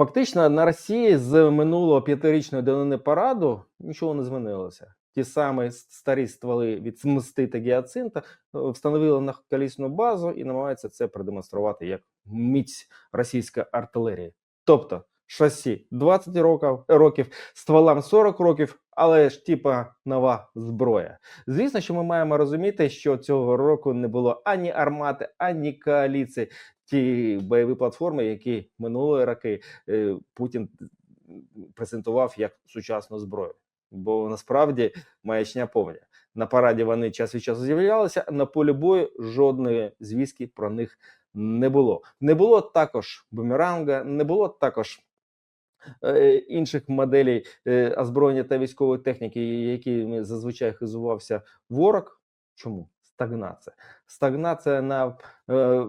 Фактично на Росії з минулого п'ятирічної давнини параду нічого не змінилося. Ті самі старі стволи від смсти та гіацинта е, встановили на колісну базу і намагаються це продемонструвати як міць російської артилерії. Тобто шасі 20 років, років стволам 40 років, але ж типа нова зброя. Звісно, що ми маємо розуміти, що цього року не було ані армати, ані коаліції. Ті бойові платформи, які минулі роки е, Путін презентував як сучасну зброю. Бо насправді маячня повня. На параді вони час від часу з'являлися, на полі бою жодної звістки про них не було. Не було також бумеранга, не було також е, інших моделей е, озброєння та військової техніки, якими зазвичай хизувався ворог. Чому? Стагнація. Стагнація на е,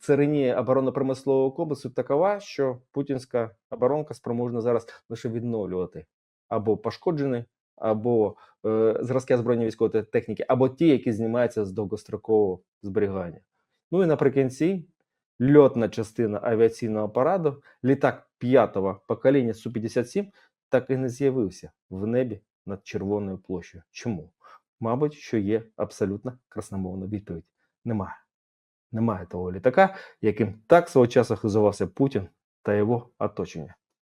царині оборонно-промислового комплексу такова, що путінська оборонка спроможна зараз лише відновлювати або пошкоджені, або е, зразки озброєння військової техніки, або ті, які знімаються з довгострокового зберігання. Ну і наприкінці льотна частина авіаційного параду, літак п'ятого покоління Су-57 так і не з'явився в небі над Червоною площею. Чому? Мабуть, що є абсолютно красномовна відповідь. Немає. Немає того літака, яким так свого часу хизувався Путін та його оточення.